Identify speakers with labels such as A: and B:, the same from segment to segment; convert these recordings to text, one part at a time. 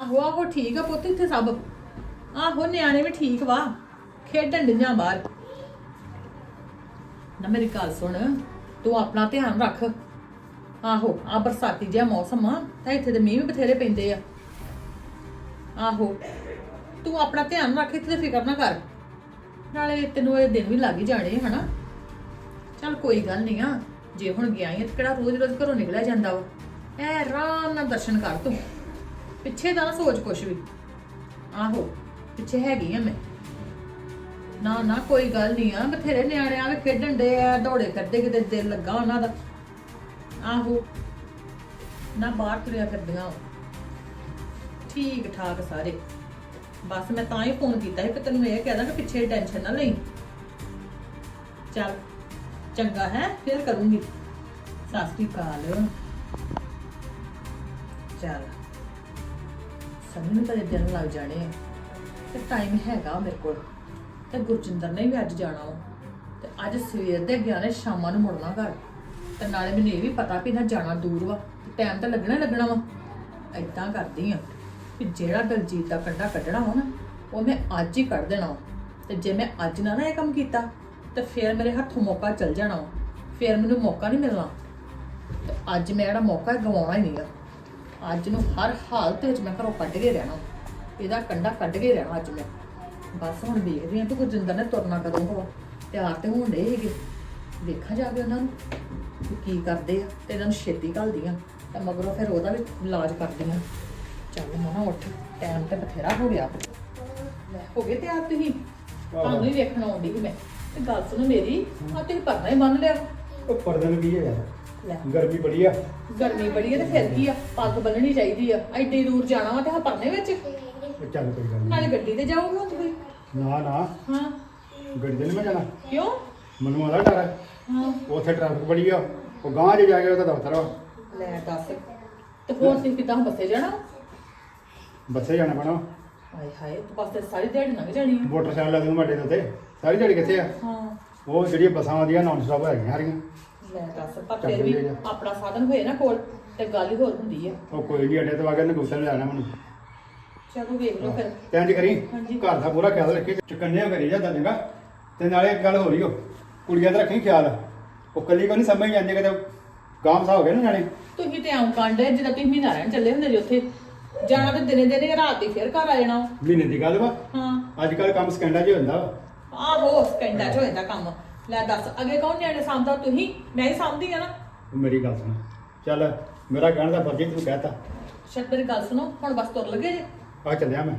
A: ਆਹੋ ਆਹੋ ਠੀਕ ਆ ਪੁੱਤ ਇੱਥੇ ਸਭ। ਆਹੋ ਨਿਆਣੇ ਵੀ ਠੀਕ ਵਾ। ਖੇਡਣ ਡਿਆਂ ਬਾਹਰ। ਨਾ ਮੇਰੀ ਗੱਲ ਸੁਣ ਤੂੰ ਆਪਣਾ ਧਿਆਨ ਰੱਖ। ਆਹੋ ਆ ਬਰਸਾਤੀ ਜਿਹਾ ਮੌਸਮ ਆ ਤਾਂ ਇੱਥੇ ਤੇ ਮੀਂਹ ਵੀ ਬਥੇਰੇ ਪੈਂਦੇ ਆ। ਆਹੋ ਤੂੰ ਆਪਣਾ ਧਿਆਨ ਰੱਖ ਇੱਥੇ ਤੇ ਫਿਕਰ ਨਾ ਕਰ। ਨਾਲੇ ਤੈਨੂੰ ਇਹ ਦਿਨ ਵੀ ਲੱਗ ਹੀ ਜਾਣੇ ਆ, ਹਨਾ? ਚੱਲ ਕੋਈ ਗੱਲ ਨਹੀਂ ਆ ਜੇ ਹੁਣ ਗਿਆ ਹੀ ਆ ਤੇ ਕਿਹੜਾ ਰੋਜ਼ ਰੋਜ਼ ਘਰੋਂ ਨਿਕਲਿਆ ਜਾਂਦਾ ਵਾ? ਐ ਆਰਾਮ ਨਾਲ ਦਰਸ਼ਨ ਕਰ ਤੂੰ। ਪਿੱਛੇ ਦਾ ਨਾ ਸੋਚ ਕੁਛ ਵੀ। ਆਹੋ, ਪਿੱਛੇ ਹੈਗੀ ਆ ਮੈਂ। ਨਾ ਨਾ, ਕੋਈ ਗੱਲ ਨਹੀਂ ਆ, ਬਥੇਰੇ ਨਿਆਣੇ ਆਵੇ ਖੇਡਣ ਦੇ ਆ, ਦੌੜੇ ਕਰਦੇ ਕਿਤੇ ਦਿਲ ਲੱਗਾ ਉਹਨਾਂ ਦਾ। ਆਹੋ, ਨਾ ਬਾਹਰ ਤੁਰਿਆ ਫਿਰਦੀਆਂ ਵਾਂ। ਠੀਕ ਠਾਕ ਸਾਰੇ। ਬਸ ਮੈਂ ਤਾਂ ਹੀ ਫੋਨ ਕੀਤਾ ਸੀ ਕਿ ਤੈਨੂੰ ਇਹ ਕਹਿ ਦਾਂ ਕਿ ਪਿੱਛੇ ਟੈਨਸ਼ਨ ਨਾ ਲਈ। ਚੱਲ, ਚੰਗਾ ਹੈ, ਫਿਰ ਕਰੂੰਗੀ। ਸਤਿ ਸ਼੍ਰੀ ਅਕਾਲ। ਚੱਲ। ਸਮਝ ਨੂੰ ਕਦੇ ਦਿਨ ਲੱਗ ਜਾਣੇ। ਆ ਤੇ ਟਾਈਮ ਹੈਗਾ ਮੇਰੇ ਕੋਲ। ਤੇ ਗੁਰਜਿੰਦਰ ਨੇ ਵੀ ਅੱਜ ਜਾਣਾ ਵਾ। ਤੇ ਅੱਜ ਸਵੇਰ ਦੇ ਗਿਆ ਨੇ, ਸ਼ਾਮਾਂ ਨੂੰ ਮੁੜਨਾ ਘਰ। ਤੇ ਨਾਲੇ ਮੈਨੂੰ ਇਹ ਵੀ ਪਤਾ ਵੀ ਨਾ ਜਾਣਾ ਦੂਰ ਵਾ। ਤੇ ਟਾਈਮ ਤਾਂ ਲੱਗਣਾ ਹੀ ਲੱਗਣਾ ਵਾ। ਏਦਾਂ ਕਰਦੀ ਆ ਕਿ ਜਿਹੜਾ ਦਲਜੀਤ ਦਾ ਕੰਡਾ ਕੱਢਣਾ ਵਾ ਨਾ, ਉਹ ਮੈਂ ਅੱਜ ਹੀ ਕੱਢ ਦੇਣਾ ਵਾ। ਤੇ ਜੇ ਮੈਂ ਅੱਜ ਨਾ ਨਾ ਇਹ ਕੰਮ ਕੀਤਾ, ਤੇ ਫਿਰ ਮੇਰੇ ਹੱਥੋਂ ਮੌਕਾ ਚਲ ਜਾਣਾ ਵਾ। ਫਿਰ ਮੈਨੂੰ ਮੌਕਾ ਨਹੀਂ ਮਿਲਣਾ। ਤੇ ਅੱਜ ਮੈਂ ਜਿਹੜਾ ਮੌਕਾ ਗਵਾਉਣਾ ਹੀ ਨਹੀਂਗਾ ਅੱਜ ਨੂੰ ਹਰ ਹਾਲਤ ਵਿੱਚ ਮੈਂ ਘਰੋਂ ਕੱਢ ਕੇ ਰਹਿਣਾ। ਇਹਦਾ ਕੰਡਾ ਕੱਢ ਕੇ ਰਹਿਣਾ ਅੱਜ ਮੈਂ। ਬਸ ਹੁਣ ਵੇਖਦੇ ਹਾਂ ਕਿ ਗੁਰਜਿੰਦਰ ਨੇ ਤੁਰਨਾ ਕਦੋਂ ਹੋਵਾ ਤਿਆਰ ਤੇ ਹੋਣ ਡੇ ਹੈਗੇ ਦੇਖਾਂ ਜਾ ਕੇ ਉਹਨਾਂ ਨੂੰ ਕਿ ਕਰਦੇ ਆ ਤੇ ਇਹਨਾਂ ਨੂੰ ਛੇਤੀ ਘੱਲਦੀਆਂ ਤੇ ਮਗਰੋਂ ਫਿਰ ਉਹਦਾ ਵੀ ਇਲਾਜ ਕਰਦੀਆਂ ਚੱਲ ਮਨਾ ਉੱਠ ਟਾਈਮ ਤੇ ਬਥੇਰਾ ਹੋ ਗਿਆ। ਲੈ ਹੋ ਗਏ ਤਿਆਰ ਤੁਸੀਂ? ਤੁਹਾਨੂੰ ਹੀ ਵੇਖਣ ਆਉਂਦੀ ਸੀ ਮੈਂ। ਤੇ ਗੱਲ ਸੁਣੋ ਮੇਰੀ ਆ ਤੁਸੀਂ ਪਰਨਾ ਹੀ ਬੰਨ ਲਿਆ।
B: ਉਹ ਪਰਦੇ ਕੀ ਹੈ
A: ਲੈ।
B: ਗਰਮੀ ਬੜੀ ਆ।
A: ਗਰਮੀ ਬੜੀ ਹੈ ਤੇ ਫਿਰ ਕੀ ਆ ਪੱਗ ਬੰਨਣੀ ਚਾਹੀਦੀ ਆ। ਐਡੀ ਦੂਰ ਜਾਣਾ ਵਾ ਤੇ ਹਾਂ ਪਰਨੇ ਵਿੱਚ?
B: ਉਹ ਚੱਲ ਕੋਈ ਗੱਲ
A: ਨਾਲੇ
B: ਨਹੀਂ
A: ਗੱਡੀ ਤੇ ਜਾਓਗੇ ਹੁਣ ਤੁਸੀਂ
B: ਨਾ ਨਾ।
A: ਹਾਂ।
B: ਗੱਡੀ ਤੇ ਨਹੀਂ ਮੈਂ ਜਾਣਾ।
A: ਕਿਉਂ?
B: ਮੈਨੂੰ ਆਦਾ ਡਰ। ਹੈ।
A: ਹਾਂ
B: ਉੱਥੇ ਟ੍ਰੈਫਿਕ ਬੜੀ ਆ। ਉਹ ਗਾਂਹ ਜੇ ਜਾ ਕੇ ਉਹਦਾ ਦਫ਼ਤਰ ਆ।
A: ਲੈ ਦੱਸ। ਤੇ ਹੋਰ ਤੁਸੀਂ ਕਿਦਾਂ ਬੱਸੇ ਜਾਣਾ?
B: ਬੱਸੇ ਜਾਣਾ ਪੈਣਾ।
A: ਹਾਏ ਹਾਏ ਤੇ ਬਸ ਤੇ ਸਾਰੀ ਦਿਹਾੜੀ ਲੰਘ ਜਾਣੀ ਆ।
B: ਮੋਟਰਸਾਈਕਲ ਲੱਗ ਦੂੰ ਵੱਡੇ ਦੇ ਉੱਤੇ। ਸਾਰੀ ਦਿਹਾੜੀ ਕਿੱਥੇ ਆ?
A: ਹਾਂ।
B: ਉਹ ਜਿਹੜੀਆਂ ਬੱਸਾਂ ਆਉਂਦੀਆਂ ਨਾਨ ਸਟਾਪ ਹੈਗੀਆਂ ਸਾਰੀਆਂ।
A: ਲੈ ਦੱਸ ਪਰ
B: ਚੱਲ
A: ਫਿਰ ਵੀ
B: ਠੀਕ ਆ।
A: ਆਪਣਾ ਸਾਧਨ ਹੋਏ ਨਾ ਕੋਲ ਤੇ ਗੱਲ ਹੀ ਹੋਰ ਹੁੰਦੀ ਆ।
B: ਉਹ ਕੋਈ ਨਹੀਂ ਅੱਡੇ ਤੋਂ ਆ ਕੇ ਨਗੋਸਲ ਜਾਣਾ ਮੈਨੂੰ।
A: ਚਲੋ ਵੇਖ ਲਓ ਫਿਰ।
B: ਤੇ ਇੰਜ ਕਰੀ
A: ਹਾਂਜੀ।
B: ਘਰ ਦਾ ਪੂਰਾ ਖਿਆਲ ਰੱਖੀ ਚੁਕੰਨਿਆ ਕਰੀ ਜਾਂਦਾ ਚੰਗਾ। ਤੇ ਨਾਲੇ ਇੱਕ ਗੱਲ ਹੋ ਰਹੀ ਓ ਕੁੜੀਆਂ ਦਾ ਰੱਖੀ ਖਿਆਲ। ਉਹ ਕੱਲੀ ਕੋ ਨਹੀਂ ਸਮਝ ਜਾਂਦੀ ਕਿਤੇ ਗਾਮ ਸਾ ਹੋ ਗਏ ਨਾ ਜਾਣੇ
A: ਤੁਸੀਂ ਤੇ ਆਉਂ ਕਾਂਡੇ ਜਿੱਦਾਂ ਤੁਸੀਂ ਮਹੀਨਾ ਰਹਿਣ ਚੱਲੇ ਹੁੰਦੇ ਜੀ ਉੱਥੇ। ਜਾਣਾ ਤੇ ਦਿਨੇ ਦਿਨੇ ਰਾਤ ਦੀ ਫਿਰ ਘਰ ਆ ਜਾਣਾ।
B: ਮਹੀਨੇ ਦੀ ਗੱਲ ਵਾ।
A: ਹਾਂ।
B: ਅੱਜ ਕੱਲ ਕੰਮ ਸਕੈਂਡਾ 'ਚ ਹੀ ਹੁੰਦਾ ਵਾ।
A: ਆਹੋ ਕਹਿੰਦਾ ਜੋ ਇਹਦਾ ਕੰਮ। ਲੈ ਦੱਸ ਅੱਗੇ ਕੌਣ ਨਿਆਣੇ ਸਾਂਭਦਾ? ਤੁਸੀਂ? ਮੈਂ ਹੀ ਸਾਂਭਦੀ ਆ ਨਾ।
B: ਉਹ ਮੇਰੀ ਗੱਲ ਸੁਣ। ਚੱਲ ਮੇਰਾ ਕਹਿਣ ਦਾ ਫਰਜ਼ ਹੀ ਤੂੰ ਕਹਿਤਾ
A: ਸ਼ਾਇਦ ਮੇਰੀ ਗੱਲ ਸੁਣੋ ਹੁਣ ਬਸ ਤੁਰ ਲੱਗੇ ਜੇ।
B: ਆ ਚੱਲਿਆ ਮੈਂ।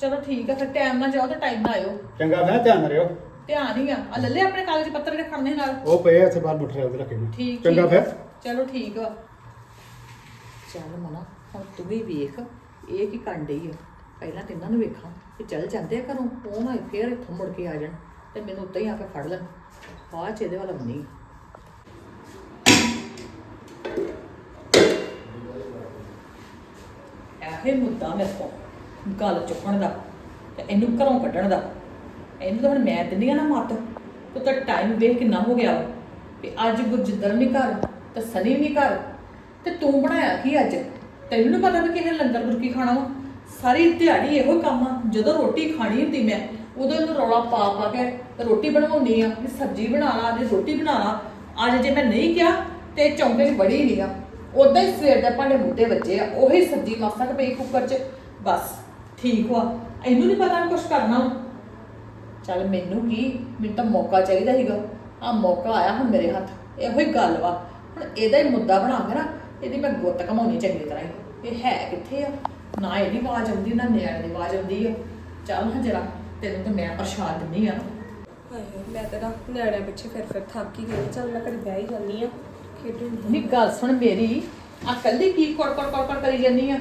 A: ਚਲੋ ਠੀਕ ਆ ਫਿਰ ਟਾਈਮ ਨਾਲ ਜਾਓ ਤੇ ਟਾਈਮ ਨਾਲ ਆਇਓ।
B: ਚੰਗਾ ਫਿਰ ਧਿਆਨ ਰਿਓ।
A: ਧਿਆਨ ਹੀ ਆ। ਆ ਲੱਲੇ ਆਪਣੇ ਕਾਗਜ਼ ਪੱਤਰ ਰੱਖਣੇ ਨਾਲ?
B: ਉਹ ਪਏ ਇੱਥੇ ਬਾਹਰ ਤੇ ਰੱਖੇ ਨੇ।
A: ਠੀਕ
B: ਚੰਗਾ
A: ਠੀਕ।
B: ਫਿਰ।
A: ਚਲੋ ਠੀਕ ਵਾ ਚੱਲ ਮਨਾ ਹੁਣ ਤੂੰ ਵੀ ਵੇਖ ਇਹ ਕੀ ਕਰਨ ਡਈ ਆ? ਪਹਿਲਾਂ ਤੇ ਇਹਨਾਂ ਨੂੰ ਵੇਖਾਂ ਕਿ ਚੱਲ ਜਾਂਦੇ ਆ ਘਰੋਂ ਉਹ ਨਾ ਫੇਰ ਇੱਥੋਂ ਮੁੜ ਕੇ ਆ ਜਾਣ ਤੇ ਮੈਨੂੰ ਉੱਤੇ ਹੀ ਆ ਕੇ ਫੜ ਲੈਣ। ਬਾਅਦ ਚ ਇਹਦੇ ਵੱਲ ਬੰਨੀ ਇਹ ਮੁੱਦਾ ਮੇਰੇ ਕੋਲ, ਗੱਲ ਚੁੱਕਣ ਦਾ ਤੇ ਇਹਨੂੰ ਘਰੋਂ ਕੱਢਣ ਦਾ। ਇਹਨੂੰ ਤਾਂ ਹੁਣ ਮੈਂ ਦਿੰਦੀ ਆ ਨਾ ਮੱਤ, ਤੂੰ ਤਾਂ ਟਾਈਮ ਵੇਖ ਕਿੰਨਾ ਹੋ ਗਿਆ ਵੀ। ਅੱਜ ਗੁਰਜਿੰਦਰ ਨਹੀਂ ਘਰ, ਤੇ ਸਨੀ ਨਹੀਂ ਘਰ, ਤੇ ਤੂੰ ਬਣਾਇਆ ਕੀ ਅੱਜ? ਤੈਨੂੰ ਨੀ ਪਤਾ ਵੀ ਕਿਹਨੇ ਲੰਗਰ ਮੁਰਕੀ ਖਾਣਾ ਵਾ? ਸਾਰੀ ਦਿਹਾੜੀ ਇਹੋ ਕੰਮ ਆ, ਜਦੋਂ ਰੋਟੀ ਖਾਣੀ ਹੁੰਦੀ ਮੈਂ ਉਦੋਂ ਇਹਨੂੰ ਰੌਲਾ ਪਾ ਪਾ ਕੇ ਰੋਟੀ ਬਣਵਾਉਣੀ ਆ, ਵੀ ਸਬਜ਼ੀ ਬਣਾ ਲਾ, ਅੱਜ ਰੋਟੀ ਬਣਾ ਲਾ। ਅੱਜ ਜੇ ਮੈਂ ਨਹੀਂ ਕਿਹਾ ਤੇ ਚੌਂਕੇ 'ਚ ਬੜੀ ਨਹੀਂ ਆ। ਉਦਾਂ ਹੀ ਸਵੇਰ ਦੇ ਭਾਂਡੇ ਮੁੱਦੇ ਵੱਜੇ ਆ, ਉਹੀ ਸਬਜ਼ੀ ਮਾਸਾ ਕੁ ਪਈ ਕੁੱਕਰ 'ਚ। ਬਸ, ਠੀਕ ਵਾ। ਇਹਨੂੰ ਨਹੀਂ ਪਤਾ ਕੁਝ ਕਰਨਾ। ਚੱਲ ਮੈਨੂੰ ਕੀ? ਮੈਨੂੰ ਤਾਂ ਮੌਕਾ ਚਾਹੀਦਾ ਸੀਗਾ। ਆ ਮੌਕਾ ਆਇਆ ਹੁਣ ਮੇਰੇ ਹੱਥ। ਇਹੋ ਹੀ ਗੱਲ ਵਾ। ਹੁਣ ਇਹਦਾ ਹੀ ਮੁੱਦਾ ਬਣਾ ਕੇ ਨਾ, ਇਹਦੀ ਮੈਂ ਗੁੱਤ ਕਮਾਉਣੀ ਚੰਗੀ ਤਰ੍ਹਾਂ ਹੀ। ਇਹ ਹੈ ਕਿੱਥੇ ਆ? ਨਾ ਇਹਦੀ ਆਵਾਜ਼ ਆਉਂਦੀ, ਨਾ ਨਿਆਣੇ ਦੀ ਆਵਾਜ਼ ਆਉਂਦੀ ਆ। ਚੱਲ ਹਾਂ ਜਰਾ। ਤੈਨੂੰ ਤਾਂ ਮੈਂ ਪ੍ਰਸ਼ਾਦ ਦਿੰਨੀ ਆ।
C: ਹਾਏ ਮੈਂ ਤਾਂ ਨਾ ਨਿਆਣਿਆਂ ਪਿੱਛੇ ਫਿਰ ਫਿਰ ਥੱਕ ਹੀ ਗਈ ਚੱਲ ਮੈਂ ਘਰੇ ਬਹਿ ਹੀ ਜਾਂਦੀ ਆ ਖੇਡਣ ਦੀ
A: ਨੀ ਗੱਲ ਸੁਣ ਮੇਰੀ ਆ ਕੱਲੀ ਕੀ ਕੋੜ ਕੋੜ ਕੋੜ ਕੋੜ ਕਰੀ ਜਾਂਦੀ ਆ?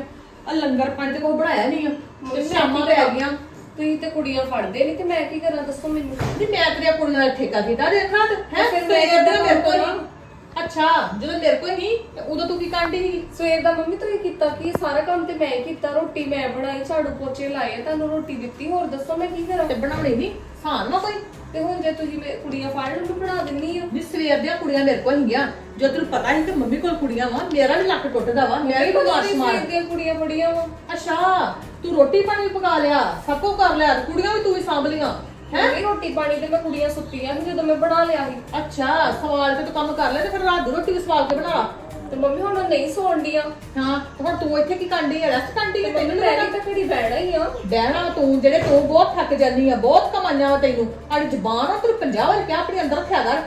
A: ਆ ਲੰਗਰ ਪਾਣੀ ਤੇ ਕੋਈ ਬਣਾਇਆ ਨਹੀਂ ਆ? ਤੇ ਸ਼ਾਮਾਂ ਤੇ ਆ ਗਈਆਂ।
C: ਤੁਸੀਂ ਤੇ ਕੁੜੀਆਂ ਫੜਦੇ ਨਹੀਂ ਤੇ ਮੈਂ ਕੀ ਕਰਾਂ ਦੱਸੋ ਮੈਨੂੰ।
A: ਨਹੀਂ ਮੈਂ ਤੇਰੇ ਕੁੜੀਆਂ ਦਾ ਠੇਕਾ ਕੀਤਾ ਦੇਖਣਾ ਤੇ। ਹੈ?
C: ਫਿਰ ਮੈਂ
A: ਮੇਰੇ
C: ਏਦਾਂ
A: ਕੋਲ। ਨਹੀਂ ਅੱਛਾ ਜਦੋਂ ਮੇਰੇ ਕੋਲ ਨਹੀਂ ਤੇ ਉਦੋਂ ਕਾਂਡੀ
C: ਸਵੇਰ ਦਾ ਮੰਮੀ ਤੁਸੀਂ ਕੀਤਾ ਕੀ? ਸਾਰਾ ਕੰਮ ਤੇ ਮੈਂ ਹੀ ਕੀਤਾ ਰੋਟੀ ਮੈਂ ਬਣਾਈ ਝਾੜੂ ਪੋਚੇ ਲਾਏ ਤੁਹਾਨੂੰ ਰੋਟੀ ਦਿੱਤੀ ਹੋਰ ਦੱਸੋ ਮੈਂ ਕੀ ਕਰਾਂ?
A: ਤੇ ਬਣਾਉਣੀ ਨਹੀਂ ਸਾਨ ਨਾ ਕੋਈ।
C: ਤੇ ਹੁਣ ਜੇ ਤੁਸੀਂ ਮੇ ਕੁੜੀਆਂ ਫੜ ਲਓ ਮੈਂ ਬਣਾ ਦਿੰਨੀ ਆ।
A: ਨੀ ਸਵੇਰ ਦੀਆਂ ਕੁੜੀਆਂ ਮੇਰੇ ਕੋਲ ਹੀਗੀਆਂ ਜੋ ਤੈਨੂੰ ਪਤਾ ਸੀ ਕਿ ਮੰਮੀ ਕੋਲ ਕੁੜੀਆਂ ਵਾ ਮੇਰਾ ਵੀ ਲੱਕ ਟੁੱਟਦਾ ਵਾ ਮੈਂ ਵੀ ਬਿਮਾਰ ਸਮਾਰ
C: ਦੀਆਂ ਕੁੜੀਆਂ ਬੜੀਆਂ ਵਾ?
A: ਅੱਛਾ ਤੂੰ ਰੋਟੀ ਪਾਣੀ ਵੀ ਪਕਾ ਲਿਆ ਸਭ ਕੁਝ ਕਰ ਲਿਆ ਕੁੜੀਆਂ ਵੀ ਤੂੰ ਹੀ ਸਾਂਭ ਲੀਆਂ ਹੈ?
C: ਹੈ ਰੋਟੀ ਪਾਣੀ ਤੇ ਮੈਂ ਕੁੜੀਆਂ ਸੁੱਤੀਆਂ ਸੀ ਜਦੋਂ ਮੈਂ ਬਣਾ ਲਿਆ ਸੀ।
A: ਅੱਛਾ ਸਵਾਲ ਤੇ ਤੂੰ ਕੰਮ ਕਰ ਲਿਆ ਤੇ ਫਿਰ ਰਾਤ ਦੀ ਰੋਟੀ ਵੀ ਸਵਾਲ ਕੇ ਬਣਾ। ਲਾ
C: ਤੇ ਮੰਮੀ ਹੁਣ ਉਹ ਨਹੀਂ ਸੌਣ ਡੀਆਂ
A: ਹਾਂ ਤੇ ਹੁਣ ਤੂੰ ਇੱਥੇ ਕੀ ਕਰਦੀ ਹੈ ਰੈਸਟ ਕਰਦੀ ਹੈ ਤੈਨੂੰ ਨੀ
C: ਮੈਂ
A: ਪਤਾ
C: ਤਾਂ ਬੈਣਾ ਹੀ ਆ।
A: ਬਹਿਣਾ ਤੂੰ ਜਿਹੜੇ ਤੂੰ ਬਹੁਤ ਥੱਕ ਜਾਂਦੀ ਆ ਬਹੁਤ ਕਮਾਈਆਂ ਵਾ ਤੈਨੂੰ। ਆੜੀ ਜ਼ਬਾਨ ਆ ਤੈਨੂੰ 50 ਵਾਰ ਕਿਹਾ ਆਪਣੇ ਅੰਦਰ ਰੱਖਿਆ ਕਰ।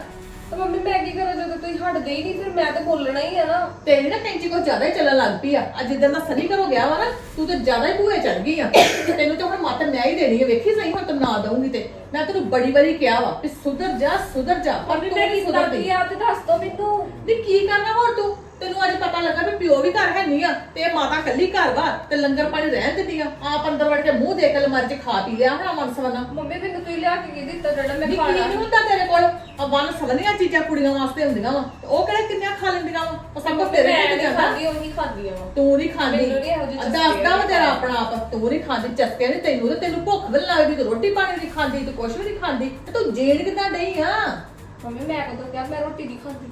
C: ਤੇ ਮੰਮੀ ਮੈਂ ਕੀ ਕਰਾਂ ਜਦੋਂ ਤੁਸੀਂ ਹਟਦੇ ਹੀ ਨਹੀਂ ਫਿਰ ਮੈਂ ਤਾਂ ਬੋਲਣਾ ਹੀ ਆ ਨਾ।
A: ਤੇਰੀ ਨਾ ਕੈਂਚੀ ਕੋ ਜ਼ਿਆਦਾ ਹੀ ਚੱਲਣ ਲੱਗ ਪਈ ਆ। ਅੱਜ ਜਿੱਦਾਂ ਦਾ ਸਨੀ ਘਰੋਂ ਗਿਆ ਵਾ ਨਾ ਤੂੰ ਤੇ ਜ਼ਿਆਦਾ ਹੀ ਭੂਏ ਚੜ ਗਈ ਆ। ਤੇ ਤੈਨੂੰ ਤੇ ਹੁਣ ਮੱਤ ਮੈਂ ਹੀ ਦੇਣੀ ਆ। ਵੇਖੀ ਸਹੀ ਹੁਣ ਤੈਨੂੰ ਨਾ ਦਊਂਗੀ ਤੇ। ਮੈਂ ਤੈਨੂੰ ਬੜੀ ਵਾਰੀ ਕਿਹਾ ਵਾ ਵੀ ਸੁਧਰ ਜਾ ਸੁਧਰ ਜਾ। ਪਰ
C: ਮੰਮੀ
A: ਤੂੰ
C: ਮੈਂ
A: ਨਹੀਂ ਸੁਧਰਦੀ।
C: ਕੀ ਆ ਤੇ ਦੱਸ ਦੋ ਮੈਨੂੰ।
A: ਨਹੀਂ ਕੀ ਕਰਨਾ ਹੋਰ ਤੂੰ? ਤੈਨੂੰ ਅੱਜ ਪਤਾ ਲੱਗਾ ਵੀ ਪਿਓ ਵੀ ਘਰ ਹੈ ਨਹੀਂ ਆ ਤੇ ਇਹ ਮਾਤਾ ਕੱਲੀ ਘਰ ਵਾ ਤੇ ਲੰਗਰ ਪਾਣੀ ਰਹਿਣ ਦਿੰਦੀ ਆ। ਆਪ ਅੰਦਰ ਵੜ ਕੇ ਮੂੰਹ ਦੇ ਕੇ ਲਮਾਰੀ 'ਚ ਖਾ ਪੀ ਲਿਆ ਹੁਣ ਮਨ ਸਵਨਾ
C: ਮੰਮੀ ਮੈਨੂੰ ਤੁਸੀਂ ਲਿਆ ਕੇ ਕੀ ਦਿੱਤਾ ਜਿਹੜਾ ਮੈਂ
A: ਨਹੀਂ ਕੀ
C: ਖਾਣਾ।
A: ਨਹੀਂ ਹੁੰਦਾ ਤੇਰੇ ਕੋਲ। ਆ ਵਨ ਸਵਨੀਆਂ ਚੀਜ਼ਾਂ ਕੁੜੀਆਂ ਵਾਸਤੇ ਹੁੰਦੀਆਂ ਵਾ ਉਹ ਕਿਹੜੇ ਕਿੰਨੀਆਂ ਖਾ ਲੈਂਦੀਆਂ ਵਾ? ਉਹ ਸਭ ਤੋਂ ਤੇਰੇ
C: ਨਹੀਂ
A: ਜਾਂਦਾ।
C: ਖਾਂਦੀ ਉਹੀ ਖਾਂਦੀ ਆ ਵਾ
A: ਤੂੰ ਨਹੀਂ ਖਾਂਦੀ।
C: ਮੈਨੂੰ ਨੀ ਇਹੋ ਜਿਹੇ ਚਸਕੇ
A: ਦੱਸਦਾ ਵਾ। ਤੇਰਾ ਆਪਣਾ ਆਪ। ਤੂੰ ਨਹੀਂ ਖਾਂਦੀ ਚਸਕੇ ਨਹੀਂ ਤੈਨੂੰ ਤੇ ਤੈਨੂੰ ਭੁੱਖ ਵੀ ਨੀ ਲੱਗਦੀ ਤੂੰ ਰੋਟੀ ਪਾਣੀ ਨਹੀਂ ਖਾਂਦੀ ਤੂੰ ਕੁਛ ਵੀ ਨਹੀਂ ਖਾਂਦੀ ਤੇ ਤੂੰ ਜੇੜ ਕਿਦਾਂ ਡਈ ਆ?
C: ਮੰਮੀ ਮੈਂ ਕਦੋਂ ਕਿਹਾ ਮੈਂ ਰੋਟੀ ਨਹੀਂ ਖਾਂਦੀ।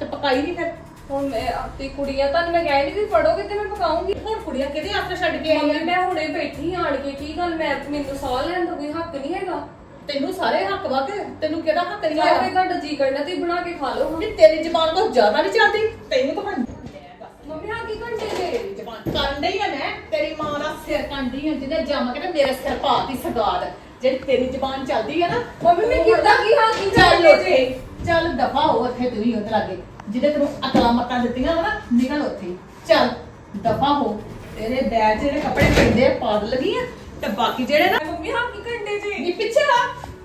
A: ਤੇ ਪਕਾਈ ਨਹੀਂ ਫਿਰ?
C: ਹੁਣ ਮੈਂ ਆਪਣੀ ਕੁੜੀਆਂ ਤੁਹਾਨੂੰ ਮੈਂ ਕਹਿ ਨਹੀਂ ਵੀ ਤੇ ਮੈਂ ਪਕਾਉਂਗੀ।
A: ਹੁਣ ਕੁੜੀਆਂ ਕਿਹਦੇ ਆਸਰੇ ਛੱਡ ਕੇ ਆਈ
C: ਮੰਮੀ
A: ਆ
C: ਮੈਂ ਹੁਣੇ ਬੈਠੀ ਆਣ ਕੇ ਕੀ ਗੱਲ ਮੈਂ ਮੈਨੂੰ ਸਾਹ ਲੈਣ ਦਾ ਕੋਈ ਹੱਕ ਨਹੀਂ ਹੈਗਾ।
A: ਤੈਨੂੰ ਸਾਰੇ ਹੱਕ ਵਾ ਕੇ ਤੈਨੂੰ ਕਿਹੜਾ ਹੱਕ ਨਹੀਂ
C: ਚਾਹੇ
A: ਆ
C: ਤੁਹਾਡਾ ਜੀ ਕਰਨਾ ਤੁਸੀਂ ਬਣਾ ਕੇ ਖਾ ਲਓ
A: ਨਹੀਂ ਤੇਰੀ ਜ਼ਬਾਨ ਤੋਂ ਜ਼ਿਆਦਾ ਨਹੀਂ ਚੱਲਦੀ ਤੈਨੂੰ ਤਾਂ ਹੁਣ
C: ਮੰਮੀ ਹਾਂ ਕੀ ਘੰਟੇ ਦੇ
A: ਤੇਰੀ ਜ਼ਬਾਨ ਕਰਨ ਡਈ ਆ ਮੈਂ ਤੇਰੀ ਮਾਂ ਦਾ ਸਿਰ ਕੰਡੀ ਆ ਜਿਹਨੇ ਜੰਮ ਕੇ ਤੇ ਮੇਰੇ ਸਿਰ ਪਾਤੀ ਸਗਾਦ। ਜਿਹੜੀ ਤੇਰੀ ਜ਼ਬਾਨ ਚੱਲਦੀ ਆ ਨਾ
C: ਮੰਮੀ ਮੈਂ ਕਿੱਦਾਂ ਕੀ ਹਾਂ ਕੀ
A: ਚੱਲ ਉੱਥੇ ਦਫਾ ਹੋ ਉੱਥੇ ਤੂੰ ਹੀ ਉਹਦੇ ਲਾਗੇ ਜਿਹਦੇ ਤੈਨੂੰ ਅਕਲਾਂ ਮੱਤਾਂ ਦਿੱਤੀਆਂ ਵਾ ਨਾ ਨਿਕਲ ਉੱਥੇ। ਚੱਲ ਦਫਾ ਹੋ। ਤੇਰੇ ਬੈਗ 'ਚ ਜਿਹੜੇ ਕੱਪੜੇ ਪੈਂਦੇ ਪਾਦ ਲੱਗੀ ਆ ਤੇ ਬਾਕੀ ਜਿਹੜੇ ਨਾ
C: ਮੰਮੀ ਹਾਂ ਕੀ ਘੰਟੇ ਜੇ?
A: ਨੀ ਪਿੱਛੇ ਆ।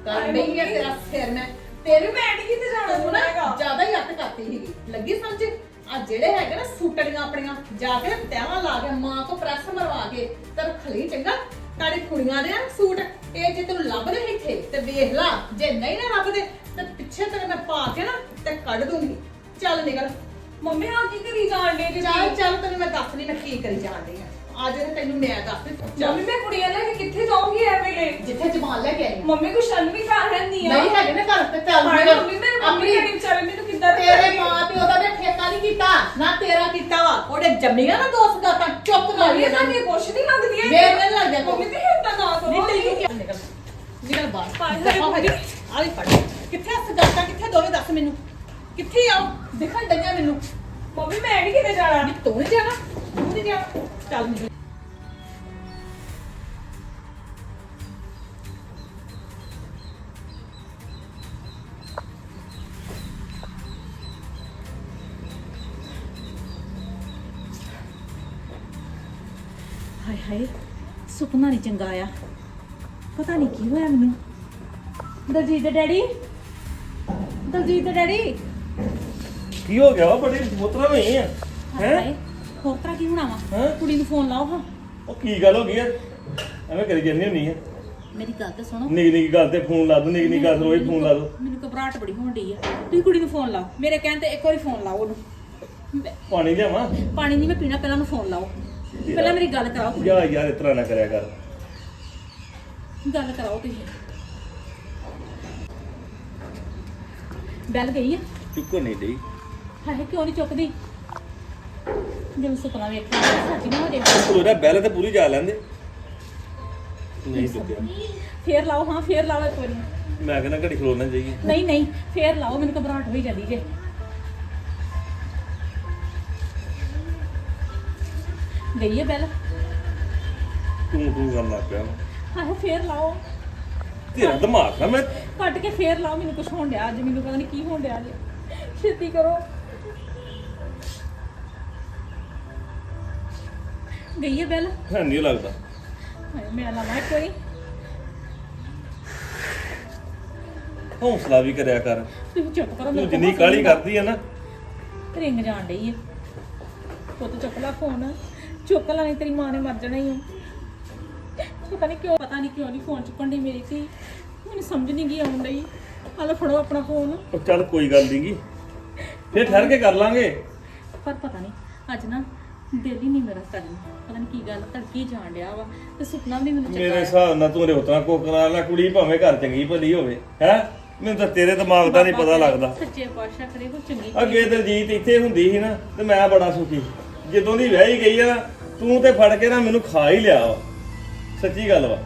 A: ਕਰ ਨਹੀਂ ਆ ਤੇਰਾ ਸਿਰ ਮੈਂ। ਤੇਰੇ ਮੈਂ ਨਹੀਂ ਕਿਤੇ ਜਾਣਾ ਤੂੰ ਨਾ ਜ਼ਿਆਦਾ ਹੀ ਅੱਤ ਕਰਤੀ ਸੀਗੀ। ਲੱਗੀ ਸਮਝ? ਆ ਜਿਹੜੇ ਹੈਗੇ ਨਾ ਸੂਟੜੀਆਂ ਆਪਣੀਆਂ ਜਾ ਕੇ ਤੈਵਾਂ ਲਾ ਕੇ ਮਾਂ ਕੋ ਪ੍ਰੈਸ ਮਰਵਾ ਕੇ ਤੇ ਖਲੀ ਚੰਗਾ ਤਾੜੀ ਕੁੜੀਆਂ ਦੇ ਸੂਟ ਇਹ ਜੇ ਤੈਨੂੰ ਲੱਭਦੇ ਇੱਥੇ ਤੇ ਵੇਖ ਲਾ ਜੇ ਨਹੀਂ ਨਾ ਲੱਭਦੇ ਤੇ ਪਿੱਛੇ ਤੇਰੇ ਮੈਂ ਪਾ ਕੇ ਨਾ ਤੇ ਕੱਢ ਦੂੰਗੀ। ਚੱਲ ਨਿਕਲ।
C: ਮੰਮੀ ਹਾਂ ਕੀ ਕਰੀ ਜਾਣ ਦੇ ਜੇ
A: ਚੱਲ ਚੱਲ ਤੈਨੂੰ ਮੈਂ ਦੱਸ ਨਹੀਂ ਮੈਂ ਕੀ ਕਰੀ ਜਾਂਦੀ ਆ। ਅੱਜ ਤੇ ਤੈਨੂੰ ਮੈਂ ਦੱਸ ਚੱਲ।
C: ਮੈਂ ਕੁੜੀਆਂ ਲੈ ਕੇ ਕਿੱਥੇ ਜਾਊਂਗੀ ਐ ਵੇਲੇ?
A: ਜਿੱਥੇ ਜ਼ਬਾਨ ਲੈ ਕੇ ਆਈ ਆ।
C: ਮੰਮੀ ਕੋ ਸ਼ਰਮ ਵੀ ਕਰ ਰਹਿੰਦੀ ਆ।
A: ਨਹੀਂ ਹੈਗੇ ਨਾ ਘਰ ਤੇ ਚੱਲ
C: ਹਾਏ
A: ਨਿਕਲ।
C: ਮੰਮੀ ਮੇਰੇ ਮੰਮੀ
A: ਆਪਣੀ
C: ਨੇ ਵਿਚਾਰੇ ਮੈਨੂੰ ਕਿੱਦਾਂ
A: ਤੇਰੇ ਮਾਂ ਪਿਓ ਦਾ ਤੇ ਠੇਕਾ ਨਹੀਂ ਕੀਤਾ ਨਾ ਤੇਰਾ ਕੀਤਾ ਵਾ। ਉਹਦੇ ਜੰਮੀਆਂ ਨਾ ਦੋਸਤ ਗਾਤਾਂ ਚੁੱਪ ਕਰ
C: ਮੰਮੀ ਸਾਡੀ ਕੁਛ ਨਹੀਂ ਲੱਗਦੀ ਐ
A: ਮੇਰੇ ਨਾਲ ਲੱਗ ਜਾ
C: ਮੰਮੀ ਤੇ ਹਿੰਦਾ ਨਾ ਕਰੋ।
A: ਨਹੀਂ ਨਿਕਲ। ਨਿਕਲ ਬਾਹਰ।
C: ਹਾਏ ਹਾਏ
A: ਦਫ਼ਾ ਹੋ ਜਾ।
C: ਮੰਮੀ।
A: ਆ ਵੀ ਫੜ। ਕਿੱਥੇ ਹੱਥ ਗਾਤਾਂ ਕਿੱਥੇ ਦੋਵੇਂ ਦੱਸ ਮੈਨੂੰ। ਕਿੱਥੇ ਆਓ ਦਿਖਣ ਡਈਆਂ ਮੈਨੂੰ।
C: ਮੰਮੀ, ਮੈਂ ਨਹੀਂ ਕਿਤੇ ਜਾਣਾ।
A: ਤੂੰ ਨਹੀਂ ਜਾਣਾ? ਤੂੰ ਨਹੀਂ ਜਾਣਾ? ਚੱਲ ਨਿਕਲ
D: ਹਾਏ ਹਾਏ, ਸੁਪਨਾ ਨਹੀਂ ਚੰਗਾ ਆਇਆ। ਪਤਾ ਨਹੀਂ ਕੀ ਹੋਇਆ ਮੈਨੂੰ। ਦਲਜੀਤ ਦੇ ਡੈਡੀ? ਦਲਜੀਤ ਦੇ ਡੈਡੀ?
E: ਕੀ ਹੋ ਗਿਆ? ਵਾ ਬੜੀ ਮੁੱਤਰਾ ਨਹੀਂ ਆ। ਹੈ
D: ਹਾਏ ਹੋਰ ਤਰ੍ਹਾਂ ਕੀ ਹੋਣਾ ਵਾ?
E: ਹੈਂ?
D: ਕੁੜੀ ਨੂੰ ਫੋਨ ਲਾਓ ਹਾਂ।
E: ਉਹ ਕੀ ਗੱਲ ਹੋ ਗਈ ਆ? ਐਵੇਂ ਕਰੀ ਜਾਂਦੀ ਹੁੰਨੀ ਆ।
D: ਮੇਰੀ ਗੱਲ ਤੇ ਸੁਣੋ।
E: ਨਿੱਕੀ ਨਿੱਕੀ ਗੱਲ ਤੇ ਫੋਨ ਲਾ ਦੋ ਨਿੱਕੀ ਨਿੱਕੀ ਗੱਲ ਤੇ ਰੋਜ਼ ਫੋਨ ਲਾ ਦੋ।
D: ਮੈਨੂੰ ਘਬਰਾਹਟ ਬੜੀ ਹੋਣ ਡਈ ਆ। ਤੁਸੀਂ ਕੁੜੀ ਨੂੰ ਫੋਨ ਲਾਓ। ਮੇਰੇ ਕਹਿਣ ਤੇ ਇੱਕ ਵਾਰੀ ਫੋਨ ਲਾਓ ਉਹਨੂੰ। ਮੈਂ-
E: ਪਾਣੀ ਲਿਆਵਾਂ?
D: ਪਾਣੀ ਨਹੀਂ ਮੈਂ ਪੀਣਾ ਪਹਿਲਾਂ ਉਹਨੂੰ ਫੋਨ ਲਾਓ। ਪਹਿਲਾਂ ਮੇਰੀ ਗੱਲ ਕਰਾਓ ਕੁੜੀ।
E: ਜਾ ਯਾਰ ਇਤਰਾ ਨਾ ਕਰਿਆ ਕਰ।
D: ਗੱਲ ਕਰਾਓ ਤੁਸੀਂ। ਬੈਲ ਗਈ ਆ?
E: ਚੁੱਕੋ ਨਹੀਂ ਡਈ।
D: ਹਾਏ ਕਿਉਂ ਨਹੀਂ ਚੁੱਕਦੀ? ਜਦੋਂ ਸੁਪਨਾ ਵੇਖਿਆ ਸੱਚੀ ਨਾ ਹੋ ਜੇ।
E: ਤੂੰ ਇਹਦਾ ਬੈਲ ਤੇ ਪੂਰੀ ਜਾ ਲੈਂਦੇ। ਨਹੀਂ ਚੁੱਕਿਆ
D: ਫੇਰ ਲਾਓ ਹਾਂ ਫੇਰ ਲਾਓ ਇੱਕ ਵਾਰੀ।
E: ਮੈਂ ਕਹਿੰਦਾ ਘੜੀ ਖਲੋਣਾ ਜਾਈਏ
D: ਨਹੀਂ ਨਹੀਂ ਫੇਰ ਲਾਓ ਮੈਨੂੰ ਘਬਰਾਹਟ ਹੋਈ ਜਾਂਦੀ ਜੇ। ਗਈ ਹੈ ਬੈਲ?
E: ਤੂੰ ਤੂੰ ਕਰਨ ਲੱਗ ਪਿਆ।
D: ਆਹੋ ਫੇਰ ਲਾਓ।
E: ਤੇਰਾ ਦਿਮਾਗ ਨਾ ਮੈਂ
D: ਕੱਟ ਕੇ ਫੇਰ ਲਾਓ ਮੈਨੂੰ ਕੁਝ ਹੋਣ ਡਿਆ ਅੱਜ ਮੈਨੂੰ ਪਤਾ ਨਹੀਂ ਕੀ ਹੋਣ ਡਿਆ ਜੀ। ਛੇਤੀ ਕਰੋ। ਗਈ ਹੈ ਬੈਲ?
E: ਹੈ ਨਹੀਂ ਲੱਗਦਾ।
D: ਹਾਏ ਮੈਂ ਲਾਵਾਂ ਇੱਕ ਵਾਰੀ
E: ਹੌਸਲਾ ਵੀ ਕਰਿਆ ਕਰ।
D: ਤੁਸੀਂ ਚੁੱਪ ਕਰੋ ਮੇਰੇ
E: ਤੂੰ
D: ਕੋਲ
E: ਜਿੰਨੀ
D: ਹੱਸਣ
E: ਕਾਲੀ
D: ਦੀ
E: ਕਰਦੀ ਆ ਨਾ।
D: ਰਿੰਗ ਜਾਣ ਡਈ ਹੈ ਪੁੱਤ ਚੁੱਕ ਲੈ ਫੋਨ। ਚੁੱਕ ਲੈ ਨਹੀਂ ਤੇਰੀ ਮਾਂ ਨੇ ਮਰ ਜਾਣਾ ਹੀ ਪਤਾ ਨਹੀਂ ਕਿਉਂ ਪਤਾ ਨਹੀਂ ਕਿਉਂ ਨਹੀਂ ਫੋਨ ਚੁੱਕਣ ਦੀ ਮੇਰੀ ਸੀ। ਮੈਨੂੰ ਸਮਝ ਨਹੀਂ ਗਈ ਆਉਣ ਡਈ। ਫੜੋ ਆਪਣਾ ਫੋਨ।
E: ਉਹ ਚੱਲ ਕੋਈ ਗੱਲ ਨਹੀਂਗੀ ਫੇਰ ਠਹਿਰ ਕੇ ਕਰ ਲਾਂਗੇ।
D: ਪਰ ਪਤਾ ਨਹੀਂ ਅੱਜ ਨਾ ਦਿਲ ਹੀ ਨਹੀਂ ਮੇਰਾ ਕਰਨ ਪਤਾ ਨਹੀਂ ਕੀ ਗੱਲ ਧੜਕੀ ਜਾਣ ਡਿਆ ਵਾ ਤੇ ਸੁਪਨਾ ਵੀ ਨੀ ਮੈਨੂੰ
E: ਮੇਰੇ ਹਿਸਾਬ ਨਾਲ ਤੂੰ ਰੋਤਨਾ ਕੋ ਕਰਾ ਲੈ ਕੁੜੀ ਭਾਵੇਂ ਘਰ ਚੰਗੀ ਭਲੀ ਹੋਵੇ ਹੈ? ਮੈਨੂੰ ਤਾਂ ਤੇਰੇ ਦਿਮਾਗ ਦਾ ਨਹੀਂ ਪਤਾ ਲੱਗਦਾ।
D: ਸੱਚੇ ਪਾਤਸ਼ਾਹ ਕਰੇ ਕੋ ਚੰਗੀ
E: ਅੱਗੇ ਦਲਜੀਤ ਇੱਥੇ ਹੁੰਦੀ ਸੀ ਨਾ ਤੇ ਮੈਂ ਬੜਾ ਸੁਖੀ ਜਦੋਂ ਦੀ ਵਿਆਹੀ ਗਈ ਆ ਨਾ ਤੂੰ ਤੇ ਫੜ ਕੇ ਨਾ ਮੈਨੂੰ ਖਾ ਹੀ ਲਿਆ ਵਾ। ਸੱਚੀ ਗੱਲ ਵਾ।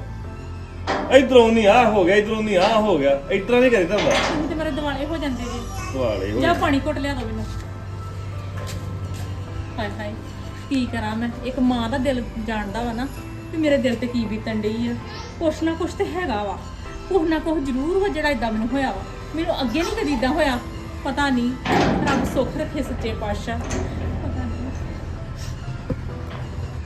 E: ਇਧਰੋਂ ਨਹੀਂ ਆ ਹੋ ਗਿਆ ਇਧਰੋਂ ਨਹੀਂ ਆ ਹੋ ਗਿਆ ਇਸ ਤਰ੍ਹਾਂ ਨਹੀਂ ਕਰੀਦਾ ਹੁੰਦਾ।
D: ਤੁਸੀਂ ਤੇ ਮੇਰੇ ਦਿਵਾਲੇ ਹੋ ਜਾਂਦੇ ਜੀ।
E: ਦੁਆਲੇ ਹੋ
D: ਜਾ ਪਾਣੀ ਘੁੱਟ ਲਿਆ ਦੋ ਮੈਨੂੰ। ਹਾਏ ਹਾਏ। ਕੀ ਕਰਾਂ ਮੈਂ? ਇੱਕ ਮਾਂ ਦਾ ਦਿਲ ਜਾਣਦਾ ਵਾ ਨਾ ਕਿ ਮੇਰੇ ਦਿਲ ਤੇ ਕੀ ਬੀਤਣ ਡਈ ਆ। ਕੁਛ ਨਾ ਕੁਛ ਤੇ ਹੈਗਾ ਵਾ। ਕੁਛ ਨਾ ਕੁਛ ਜ਼ਰੂਰ ਵਾ ਜਿਹੜਾ ਇਦਾਂ ਮੈਨੂੰ ਹੋਇਆ ਵਾ। ਮੈਨੂੰ ਅੱਗੇ ਨਹੀਂ ਕਦੀ ਇਦਾਂ ਹੋਇਆ। ਪਤਾ ਨਹੀਂ ਰੱਬ ਸੁੱਖ ਰੱਖੇ ਸੱਚੇ ਪਾਤਸ਼ਾਹ। ਪਤਾ ਨਹੀਂ।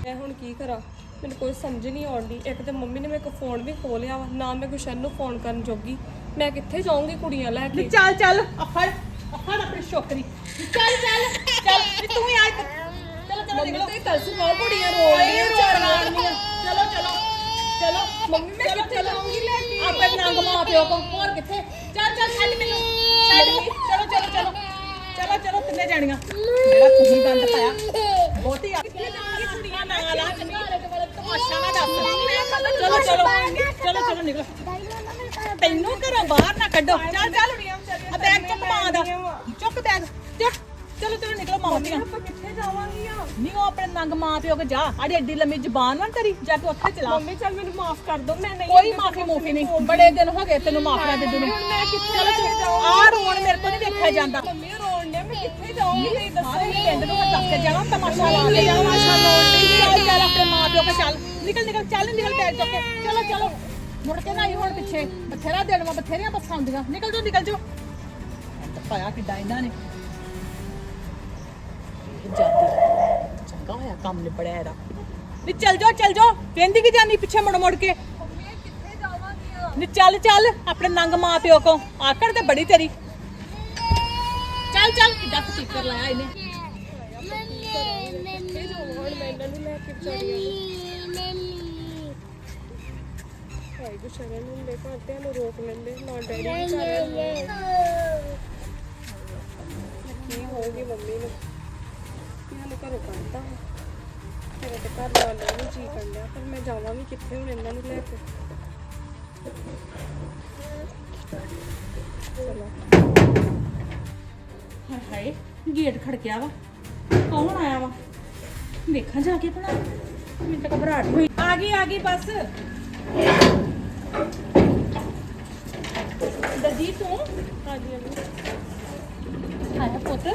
C: ਮੈਂ ਹੁਣ ਕੀ ਕਰਾਂ? ਮੈਨੂੰ ਕੋਈ ਸਮਝ ਨਹੀਂ ਆਉਂਦੀ ਇੱਕ ਤੇ ਮੰਮੀ ਨੇ ਮੇਰੇ ਕੋਲ ਫੋਨ ਵੀ ਖੋ ਲਿਆ ਵਾ। ਨਾ ਮੈਂ ਗੁਸ਼ਨ ਨੂੰ ਫੋਨ ਕਰਨ ਜੋਗੀ। ਮੈਂ ਕਿੱਥੇ ਜਾਊਂਗੀ ਕੁੜੀਆਂ ਲੈ ਕੇ?
D: ਚੱਲ ਚੱਲ। ਅਫੜ ਅਫੜ ਆਪਣੀ ਛੋਕਰੀ। ਚੱਲ ਚੱਲ। ਚੱਲ ਤੂੰ ਹੀ ਆ
C: ਮੰਮੀ ਤੇ ਕੱਲ ਸੁਭਾਅ ਕੁੜੀਆਂ ਰੋਣ
D: ਓਏ
C: ਦੀਆਂ
D: ਰੋਣ
C: ਵਿਚਾਰੀਆਂ
D: ਵਾਲੀਆਂ। ਚਲੋ ਚਲੋ ਚਲੋ
C: ਮੰਮੀ ਮੈਂ ਕਿੱਥੇ। ਜਾਊਂਗੀ ਲੈ ਕੇ?
D: ਆਪਣੇ ਨੰਗ ਮਾਂ ਪਿਓ ਕੋ ਹੋਰ ਕਿੱਥੇ? ਚੱਲ ਚੱਲ ਛੱਡ ਮੈਨੂੰ ਛੱਡ ਚਲੋ ਚਲੋ ਚਲੋ। ਚਲੋ ਚਲੋ ਕਿੰਨੇ ਜਾਣੀਆਂ। ਮੇਰਾ ਤੁਸੀਂ ਗੰਦ ਪਾਇਆ ਬਹੁਤੀ ਆ। ਕਿੱਥੇ ਜਾਣਗੀ ਕੁੜੀਆਂ? ਨਾਲ ਆ ਜਮੀ ਤਮਾਸ਼ਾ ਨਾ ਦੱਸ ਚਲੋ ਚਲੋ ਚਲੋ ਚਲੋ ਨਿਕਲੋ। ਤੈਨੂੰ ਘਰੋਂ ਬਾਹਰ ਨਾ ਕੱਢੋ। ਚੱਲ ਚੱਲ। ਆ ਬੈਗ ਚੁੱਕ ਮਾਂ ਦਾ। ਚੁੱਕ ਬੈਗ। ਚੁੱਕ ਚਲੋ ਚਲੋ ਨਿਕਲੋ ਮਾਂ ਦੀਆਂ।
C: ਜਾਵਾਂਗੀਆਂ।
D: ਨਹੀਂ ਉਹ ਆਪਣੇ ਨੰਗ ਮਾਂ ਪਿਓ ਕੇ ਜਾ। ਆੜੀ ਐਡੀ ਲੰਮੀ ਜ਼ਬਾਨ ਨਾ ਤੇਰੀ ਜਾ ਕੇ ਉੱਥੇ ਚਲਾ।
C: ਮੰਮੀ ਚੱਲ ਮੈਨੂੰ ਮਾਫ ਕਰ ਦਿਓ ਮੈਂ ਨਹੀਂ
D: ਕੋਈ ਮਾਫੀ ਮੂਫੀ ਨਹੀਂ। ਬੜੇ ਦਿਨ ਹੋ ਗਏ ਤੈਨੂੰ ਮਾਫੀਆਂ ਦੇ ਨੂੰ।
C: ਹੁਣ ਮੈਂ ਕਿੱਥੇ
D: ਚਲੋ ਆ ਰੋਣ ਮੇਰੇ ਕੋਲ ਨਹੀਂ ਵੇਖਿਆ ਜਾਂਦਾ।
C: ਮੰਮੀ ਰੋਣ ਨੇ ਮੈਂ ਕਿੱਥੇ ਜਾਊਂਗੀ? ਨਹੀਂ ਦੱਸੋ।
D: ਪਿੰਡ ਨੂੰ ਮੈਂ ਦੱਸ ਕੇ ਜਾਵਾਂ ਤਮਾਸ਼ਾ ਲਾ ਕੇ ਜਾਵਾਂ। ਤਮਾਸ਼ਾ ਲਾਉਣ ਲਈ ਚੱਲ ਆਪਣੇ ਮਾਂ ਪਿਓ ਕੇ ਚੱਲ। ਨਿਕਲ ਨਿਕਲ ਚੱਲ ਨਿਕਲ ਬੈਗ ਚੁੱਕ ਕੇ। ਚਲੋ ਚਲੋ। ਮੁੜ ਕੇ ਨਾ ਆਈ ਹੁਣ ਪਿੱਛੇ। ਬਥੇਰਾ ਦਿਨ ਵਾ ਬਥੇਰੀਆਂ ਬੱਸਾਂ ਆਉਂਦੀਆਂ ਨਿਕਲ ਜਾਓ ਨਿਕਲ ਜਾਓ। ਪਾਇਆ ਕਿੱਦਾਂ ਇਹਨਾਂ ਨੇ। ਜਾਂਦੀ ਚੰਗਾ ਹੋਇਆ ਕੰਮ ਨਿਬੜਿਆ ਇਹਦਾ। ਨੀ ਚੱਲ ਜਾਓ ਚੱਲ ਜਾਓ। ਕਹਿੰਦੀ ਕਿ ਜਾਨੀ ਪਿੱਛੇ ਮੁੜ ਮੁੜ ਕੇ? ਨੀ ਚੱਲ ਚੱਲ। ਆਪਣੇ ਨੰਗ ਮਾਂ ਪਿਓ ਕੋ ਆਕੜ ਤੇ ਬੜੀ ਤੇਰੀ। ਚੱਲ ਚੱਲ। ਕਿੱਦਾਂ ਸਪੀਕਰ ਲਾਇਆ ਇਹਨੇ।
C: ਕਿੱਥੇ ਜਾਵਾਂ ਹੁਣ ਨੂੰ ਦੇ ਘਰਦਿਆਂ ਨੂੰ ਰੋਕ ਲੈਂਦੇ ਨਾ ਡੈਡੀ ਵੀ ਘਰ ਕੀ ਹੋਊਗੀ ਮੰਮੀ ਨੂੰ। ਇਹਨਾਂ ਨੂੰ ਘਰੋਂ ਕੱਢਦਾ ਮੇਰੇ ਤੇ ਘਰ ਵਾਲਿਆਂ ਨੂੰ ਜੀ ਕੰਡਿਆ ਪਰ ਮੈਂ ਜਾਵਾਂ ਵੀ ਕਿੱਥੇ ਹੁਣ ਇਹਨਾਂ ਨੂੰ ਲੈ ਕੇ। ਚਲੋ।
D: ਹਾਏ ਹਾਏ ਗੇਟ ਖੜਕਿਆ ਵਾ। ਕੌਣ ਆਇਆ ਵਾ? ਵੇਖਾਂ ਜਾ ਕੇ ਭਲਾ। ਮੈਨੂੰ ਤਾਂ ਘਬਰਾਹਟ ਹੋਈ। ਆ ਗਈ ਆ ਗਈ ਬਸ। ਦਲਜੀਤ ਤੂੰ?
C: ਹਾਂਜੀ ਮੰਮੀ
D: ਆਇਆ ਪੁੱਤ।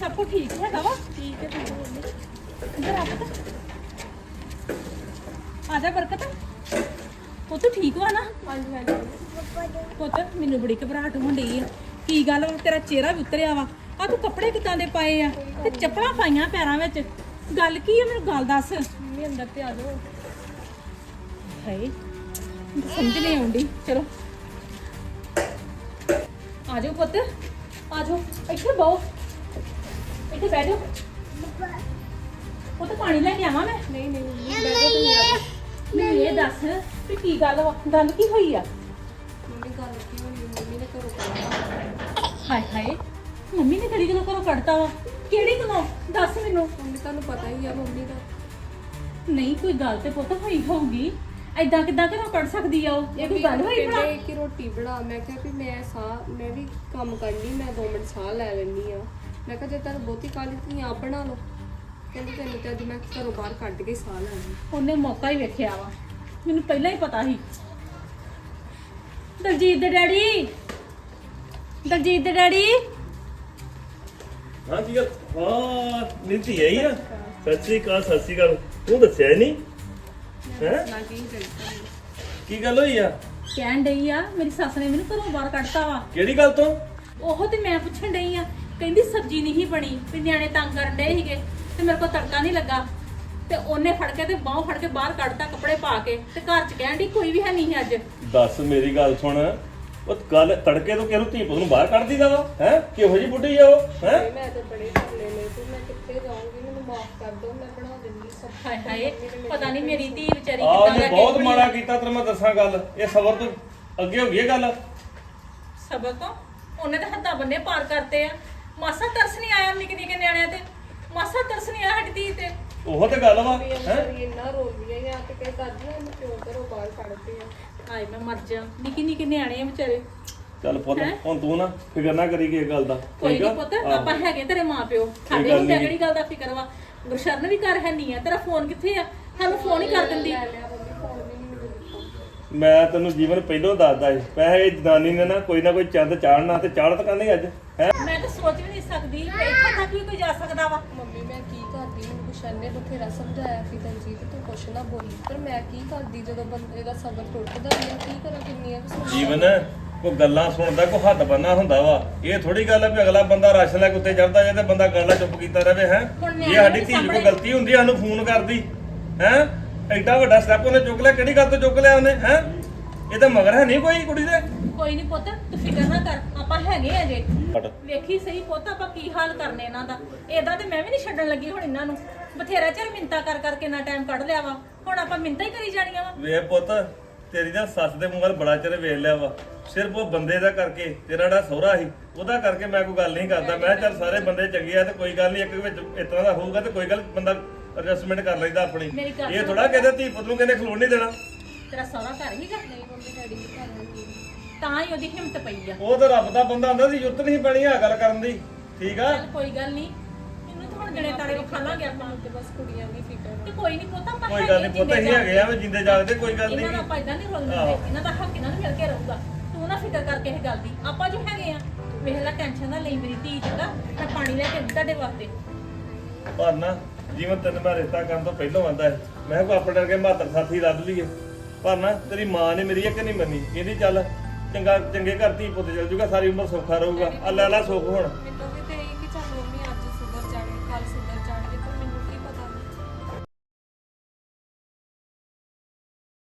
D: ਸਭ ਕੁਝ ਠੀਕ ਹੈਗਾ ਵਾ?
C: ਠੀਕ ਹੈ
D: ਇੱਧਰ ਆ ਪੁੱਤ ਆ ਜਾ ਬਰਕਤ। ਪੁੱਤ ਠੀਕ ਵਾ ਨਾ?
C: ਹਾਂਜੀ ਹਾਂਜੀ।
D: ਪੁੱਤ ਮੈਨੂੰ ਬੜੀ ਘਬਰਾਹਟ ਹੋਣ ਡਈ ਆ। ਕੀ ਗੱਲ ਵਾ? ਤੇਰਾ ਚਿਹਰਾ ਵੀ ਉਤਰਿਆ ਵਾ। ਆ ਤੂੰ ਕੱਪੜੇ ਕਿੱਦਾਂ ਦੇ ਪਾਏ ਆ? ਤੇ ਚੱਪਲਾਂ ਪਾਈਆਂ ਪੈਰਾਂ ਵਿੱਚ। ਗੱਲ ਕੀ ਆ? ਮੈਨੂੰ ਗੱਲ ਦੱਸ।
C: ਮੰਮੀ ਅੰਦਰ ਤੇ ਆ ਜਾਓ।
D: ਹਾਏ ਸਮਝ ਨਹੀਂ ਆਉਂਦੀ ਚਲੋ। ਆ ਜਾਓ ਪੁੱਤ। ਆ ਜਾਓ। ਇੱਥੇ ਬਹੁ ਇੱਥੇ ਜਾਓ। ਪਾਣੀ ਲੈ ਕੇ ਆਵਾਂ ਮੈਂ।
C: ਨਹੀਂ ਨਹੀਂ ਮੰਮੀ ਬੈਠੋ ਤੁਸੀਂ ਆ ਜਾਓ।
D: ਮੈਨੂੰ ਇਹ ਦੱਸ ਵੀ ਕੀ ਗੱਲ ਵਾ? ਗੱਲ ਕੀ ਹੋਈ ਆ?
C: ਮੰਮੀ ਗੱਲ ਕੀ ਹੋਣੀ ਮੰਮੀ ਨੇ ਘਰੋਂ ਕੱਢਿਆ
D: ਹਾਏ ਹਾਏ ਮੰਮੀ ਨੇ ਕਿਹੜੀ ਗੱਲੋਂ ਘਰੋਂ ਕੱਢਤਾ ਵਾ? ਕਿਹੜੀ ਗੱਲੋਂ? ਦੱਸ ਮੈਨੂੰ।
C: ਮੰਮੀ ਤੁਹਾਨੂੰ ਪਤਾ ਹੀ ਆ ਮੰਮੀ ਦਾ।
D: ਨਹੀਂ ਕੋਈ ਗੱਲ ਤੇ ਪੁੱਤ ਹੋਈ ਹੋਊਗੀ। ਐਦਾਂ ਕਿਦਾਂ ਘਰੋਂ ਕੱਢ ਸਕਦੀ ਆ ਉਹ? ਇਹ ਕੋਈ ਗੱਲ ਹੋਈ ਭਲਾ?
C: ਕਹਿੰਦੇ ਕਿ ਰੋਟੀ ਬਣਾ। ਮੈਂ ਕਿਹਾ ਵੀ ਮੈਂ ਸਾਹ ਮੈਂ ਵੀ ਕੰਮ ਕਰਨੀ ਮੈਂ 2 ਮਿੰਟ ਸਾਹ ਲੈ ਲੈਣੀ ਆ। ਮੈਂ ਕਿਹਾ ਜੇ ਤੁਹਾਨੂੰ ਬਹੁਤੀ ਕਾਲੀ ਤੁਸੀਂ ਆਪ ਬਣਾ ਲਓ। ਕਹਿੰਦੇ ਤੈਨੂੰ ਤੇ ਅੱਜ ਮੈਂ ਘਰੋਂ ਬਾਹਰ ਕੱਢ ਕੇ ਸਾਹ ਲੈਣਾ।
D: ਉਹਨੇ ਮੌਕਾ ਹੀ ਵੇਖਿਆ ਵਾ। ਮੈਨੂੰ ਪਹਿਲਾਂ ਹੀ ਪਤਾ ਸੀ। ਦਲਜੀਤ ਦੇ ਡੈਡੀ। ਦਲਜੀਤ ਦੇ ਡੈਡੀ।
E: ਹਾਂ ਕੀ ਗੱਲ? ਹਾਂ ਨਿੰਤੀ ਆਈ ਆ। ਸਤਿ ਸ੍ਰੀ ਅਕਾਲ ਸਤਿ ਸ੍ਰੀ ਅਕਾਲ। ਤੂੰ ਦੱਸਿਆ ਨਹੀਂ? ਹੈ?
C: ਨਾ ਕੀ
E: ਕੀ ਗੱਲ ਹੋਈ ਆ?
D: ਕਹਿਣ ਡਈ ਆ ਮੇਰੀ ਸੱਸ ਨੇ ਮੈਨੂੰ ਘਰੋਂ ਬਾਹਰ ਕੱਢਤਾ ਵਾ।
E: ਕਿਹੜੀ ਗੱਲ ਤੋਂ?
D: ਉਹ ਤੇ ਮੈਂ ਪੁੱਛਣ ਡਈ ਆ ਕਹਿੰਦੀ ਸਬਜ਼ੀ ਨਹੀਂ ਬਣੀ ਵੀ ਨਿਆਣੇ ਤੰਗ ਕਰਨ ਡਏ ਸੀਗੇ ਤੇ ਮੇਰੇ ਕੋਲ ਤੜਕਾ ਨਹੀਂ ਲੱਗਾ। ਤੇ ਉਹਨੇ ਫੜ ਕੇ ਤੇ ਬਾਹੋਂ ਫੜ ਕੇ ਬਾਹਰ ਕੱਢਤਾ ਕੱਪੜੇ ਪਾ ਕੇ ਤੇ ਘਰ ਚ ਕਹਿਣ ਡਈ ਕੋਈ ਵੀ ਹੈ ਨਹੀਂ ਅੱਜ।
E: ਦੱਸ ਮੇਰੀ ਗੱਲ ਸੁਣ। ਉਹ ਗੱਲ ਤੜਕੇ ਤੋਂ ਕਿਹਨੂੰ ਧੀ ਪੁੱਤ ਨੂੰ ਬਾਹਰ ਕੱਢ ਦੀਦਾ ਵਾ? ਹੈ? ਕਿਹੋ ਜੀ ਬੁੱਢੀ ਆ ਉਹ? ਹੈ?
C: ਮੈਂ ਤਾਂ ਬੜੇ ਢੱਲੇ ਨੇ ਤੇ ਮੈਂ ਕਿੱਥੇ ਜਾਊਂਗੀ? ਮੈਨੂੰ ਮਾਫ ਕਰ ਦਿਓ ਮੈਂ ਬਣਾ ਦਿੰਦੀ ਸਭ
D: ਹਾਏ ਹਾਏ ਪਤਾ ਨਹੀਂ ਮੇਰੀ ਧੀ ਵਿਚਾਰੀ
E: ਆਹ
D: ਕਿੱਦਾਂ
E: ਉਹਨੇ
D: ਦਾ
E: ਬਹੁਤ ਮਾੜਾ ਕੀਤਾ ਤੈਨੂੰ ਮੈਂ ਦੱਸਾਂ ਗੱਲ। ਇਹ ਸਬਰ ਤੋਂ ਅੱਗੇ ਹੋ ਗਈ ਇਹ ਗੱਲ?
D: ਸਬਰ ਤੋਂ? ਉਹਨੇ ਤਾਂ ਹੱਥਾਂ ਬੰਨੇ ਪਾਰ ਕਰਤੇ ਆ। ਮਾਸਾ ਤਰਸ ਨਹੀਂ ਆਇਆ ਨਿੱਕੇ ਨਿੱਕੇ ਨਿਆਣਿਆਂ ਤੇ? ਮਾਸਾ ਤਰਸ ਨਹੀਂ ਆਇਆ ਧੀ ਤੇ?
E: ਉਹ ਤੇ ਗੱਲ ਵਾ
C: ਵੀ
E: ਹੈ?
C: ਅੰਦਰ ਇੰਨਾ ਰੋਂਦੀਆਂ ਜਾਂ ਤੇ ਕਈ ਕਰਦੀਆਂ ਇਹਨੂੰ ਕਿਉਂ ਘਰੋਂ ਬਾਹਰ ਕੱਢਦੇ ਆ।
D: ਹਾਏ ਮੈਂ ਮਰ ਜਾ। ਨਿੱਕੀ ਨਿੱਕੀ ਨਿਆਣੇ ਆ ਵਿਚਾਰੇ।
E: ਚੱਲ ਪੁੱਤ ਹੁਣ ਤੂੰ ਨਾ ਫਿਕਰ ਨਾ ਕਰੀ ਕਿਸੇ ਗੱਲ ਦਾ
D: ਕੋਈ ਨਹੀਂ
E: ਆ?
D: ਪੁੱਤ
E: ਆਹੋ।
D: ਆਪਾਂ ਹੈਗੇ ਤੇਰੇ ਮਾਪਿਓ ਸਾਡੇ
E: ਗੱਲ ਨੀ।
D: ਕਿਹੜੀ ਗੱਲ ਦਾ ਫਿਕਰ ਵਾ? ਗੁਰਸ਼ਰਨ ਵੀ ਘਰ ਹੈ ਨਹੀਂ ਆ ਤੇਰਾ ਫੋਨ ਕਿੱਥੇ ਆ? ਸਾਨੂੰ ਫੋਨ ਹੀ ਕਰ ਦਿੰਦੀ।
C: ਲੈ ਲਿਆ ਮੰਮੀ ਫੋਨ ਵੀ ਨਹੀਂ ਮੈਨੂੰ ਦਿੱਤਾ
E: ਮੈਂ ਤੈਨੂੰ ਜੀਵਨ ਪਹਿਲਾਂ ਦੱਸਦਾ ਸੀ। ਪੈਸੇ ਇਹ ਜਨਾਨੀ ਨੇ ਨਾ ਕੋਈ ਨਾ ਕੋਈ ਚੰਦ ਚਾੜਨਾ ਤੇ ਚਾੜਤ ਕਰਨੀ ਅੱਜ ਹੈ?
D: ਮੈਂ ਤਾਂ ਸੋਚ ਵੀ ਨਹੀਂ ਸਕਦੀ ਕਿ ਇੱਥੋਂ ਤੱਕ ਵੀ ਕੋਈ ਜਾ ਸਕਦਾ ਵਾ।
C: ਮੰਮੀ ਮੈਂ ਕੀ ਕਰਦੀ ਮੈਨੂੰ ਗੁਸ਼ਨ ਨੇ ਬਥੇਰਾ ਸਮਝਾਇਆ ਕਿ ਦਲਜੀਤ ਤੂੰ ਕੁਛ ਨਾ ਬੋਲੀ। ਪਰ ਮੈਂ ਕੀ ਕਰਦੀ ਜਦੋਂ ਬੰਦੇ ਦਾ ਸਬਰ ਟੁੱਟਦਾ ਮੈਂ ਕੀ ਕਰਾਂ? ਕਿੰਨੀਆਂ ਕੁ ਸੁਣਾਂ।
E: ਜੀਵਨ ਕੋ ਗੱਲਾਂ ਸੁਣਦਾ ਕੋ ਹੱਦ ਬੰਨਾ ਹੁੰਦਾ ਵਾ। ਇਹ ਥੋੜੀ ਗੱਲ ਹੈ ਵੀ ਅਗਲਾ ਬੰਦਾ ਰਾਸ਼ਨ ਲੈ ਕੇ ਉੱਤੇ ਚੜਦਾ ਜੇ ਤੇ ਬੰਦਾ ਗੱਲਾਂ ਚੁੱਪ ਕੀਤਾ ਰਵੇ ਹੈ?
D: ਹੁਣ ਨਿਆਣੇ
E: ਸਾਡੀ ਧੀ ਕੋ
D: ਸਾਹਮਣੇ-
E: ਗਲਤੀ ਹੁੰਦੀ ਸਾਨੂੰ ਫੋਨ ਕਰਦੀ ਹੈ? ਐਡਾ ਵੱਡਾ ਸਟੈਪ ਉਹਨੇ ਚੁੱਕ ਲਿਆ ਕਿਹੜੀ ਗੱਲ ਤੋਂ ਚੁੱਕ ਲਿਆ ਉਹਨੇ ਹੈ? ਇਹ ਤਾਂ ਮਗਰ ਹੈ ਨਹੀਂ ਕੋਈ ਕੁੜੀ ਦੇ?
D: ਕੋਈ ਨਹੀਂ ਪੁੱਤ ਤੂੰ ਫਿਕਰ ਨਾ ਕਰ ਆਪਾਂ ਹੈਗੇ ਆ ਜੇ। ਵੇਖੀ ਸਹੀ ਪੁੱਤ ਆਪਾਂ ਕੀ ਹਾਲ ਕਰਨੇ ਇਹਨਾਂ ਦਾ। ਏਦਾਂ ਤੇ ਮੈਂ ਵੀ ਨਹੀਂ ਛੱਡਣ ਲੱਗੀ ਹੁਣ ਇਹਨਾਂ ਨੂੰ। ਬਥੇਰਾ ਚਿਰ ਮਿੰਤਾ ਕਰ ਕਰਕੇ ਨਾ ਟਾਈਮ ਕੱਢ ਲਿਆ ਵਾ। ਹੁਣ ਆਪਾਂ ਮਿੰਤਾ ਹੀ ਕਰੀ ਜਾਣੀਆਂ ਵਾ।
E: ਵੇ ਪੁੱਤ ਤੇਰੀ ਨਾ ਸੱਸ ਦੇ ਮੂੰਹ ਵੱਲ ਬੜਾ ਚਿਰ ਵੇਖ ਲਿਆ ਵਾ। ਸਿਰਫ ਉਹ ਬੰਦੇ ਦਾ ਕਰਕੇ ਤੇਰਾ ਜਿਹੜਾ ਸਹੁਰਾ ਸੀ ਉਹਦਾ ਕਰਕੇ ਮੈਂ ਕੋਈ ਗੱਲ ਨਹੀਂ ਕਰਦਾ। ਮੈਂ ਕਿਹਾ ਚੱਲ ਸਾਰੇ ਬੰਦੇ ਚੰਗੇ ਆ ਤੇ ਕੋਈ ਗੱਲ ਨਹੀਂ ਇੱਕ ਵਿੱਚ ਇਸ ਤਰ੍ਹਾਂ ਦਾ ਹੋਊਗਾ ਤੇ ਕੋਈ ਗੱਲ ਬੰਦਾ ਐਡਜਸਟਮੈਂਟ ਕਰ ਲੈਂਦਾ ਆਪਣੀ।
D: ਮੇਰੀ ਗੱਲ
E: ਇਹ। ਥੋੜਾ ਕਹਿੰਦੇ ਧੀ ਪੁੱਤ ਨੂੰ ਕਹਿੰਦੇ ਖਲੋਣ ਨਹੀਂ ਦੇਣਾ।
D: ਤੇਰਾ ਸਹੁਰਾ ਘਰ ਹੀਗਾ
C: ਨਹੀਂ ਮੰਮੀ ਡੈਡੀ ਦੀ ਘਰ ਨਹੀਂ
D: ਤਾਂ ਹੀ ਉਹਦੀ ਹਿੰਮਤ ਪਈ ਆ।
E: ਉਹ ਤਾਂ ਰੱਬ ਦਾ ਬੰਦਾ ਹੁੰਦਾ ਸੀ ਜੁੱਤ ਨਹੀਂ ਪੈਣੀ ਆ ਗੱਲ ਕਰਨ ਦੀ। ਠੀਕ ਆ?
D: ਚੱਲ ਕੋਈ ਗੱਲ ਨਹੀਂ। ਇਹਨੂੰ ਤਾਂ ਹੁਣ ਜਣੇ ਤਾਰੇ ਵਿਖਾ ਲਾਂਗੇ ਆਪਾਂ।
C: ਤੇ ਬਸ ਕੁੜੀਆਂ ਦੀ ਫਿਕਰ
D: ਤੇ ਕੋਈ ਨਹੀਂ ਪੁੱਤ ਆਪਾਂ
E: ਕੋਈ ਗੱਲ ਨਹੀਂ ਪੁੱਤ ਹੀ ਹੈਗੇ ਆ ਵੀ ਜਿੰਦੇ ਜਾਗਦੇ ਕੋਈ ਗੱਲ
D: ਇਹਨਾਂ
E: ਨਹੀਂ।
D: ਨਾਲ ਆਪਾਂ ਇਦਾਂ ਨਹੀਂ ਰੋਲ
E: ਆਹੋ।
D: ਦਿੰਦੇ ਇਹਨਾਂ ਦਾ ਹੱਕ ਇਹਨਾਂ ਨੂੰ ਮਿਲ ਕੇ ਰਹੂਗਾ। ਤੂੰ ਨਾ ਫਿਕਰ ਕਰਕੇ ਇਹ ਗੱਲ ਦੀ। ਆਪਾਂ ਜੋ ਹੈਗੇ ਆ ਵੇਖ ਲੈ ਟੈਨਸ਼ਨ ਨਾ ਲਈ ਮੇਰੀ ਧੀ ਚੰਗਾ? ਮੈਂ ਪਾਣੀ ਲੈ ਕੇ ਆਉਂਦੀ ਤੁਹਾਡੇ ਵਾਸਤੇ।
E: ਪਰ ਨਾ ਜੀਵਨ ਤੈਨੂੰ ਮੈਂ ਰਿਸ਼ਤਾ ਕਰਨ ਤੋਂ ਪਹਿਲਾਂ ਆਂਦਾ ਹੈ। ਮੈਂ ਕੋ ਆਪਣੇ ਵਰਗੇ ਮਾਤਰ ਸਾਥੀ ਲੱਭ ਲਈਏ। ਪਰ ਨਾ, ਤੇਰੀ ਮਾਂ ਨੇ ਮੇਰੀ ਇੱਕ ਨਹੀਂ ਮੰਨੀ। ਕਹਿੰਦੀ ਚੱਲ, ਚੰਗਾ ਚੰਗੇ ਘਰ ਧੀ ਪੁੱਤ ਚੱਲ ਜੂਗਾ, ਸਾਰੀ ਉਮਰ ਸੌਖਾ ਰਹੂਗਾ। ਆ ਲੈ ਲੈ ਸੁੱਖ ਹੁਣ।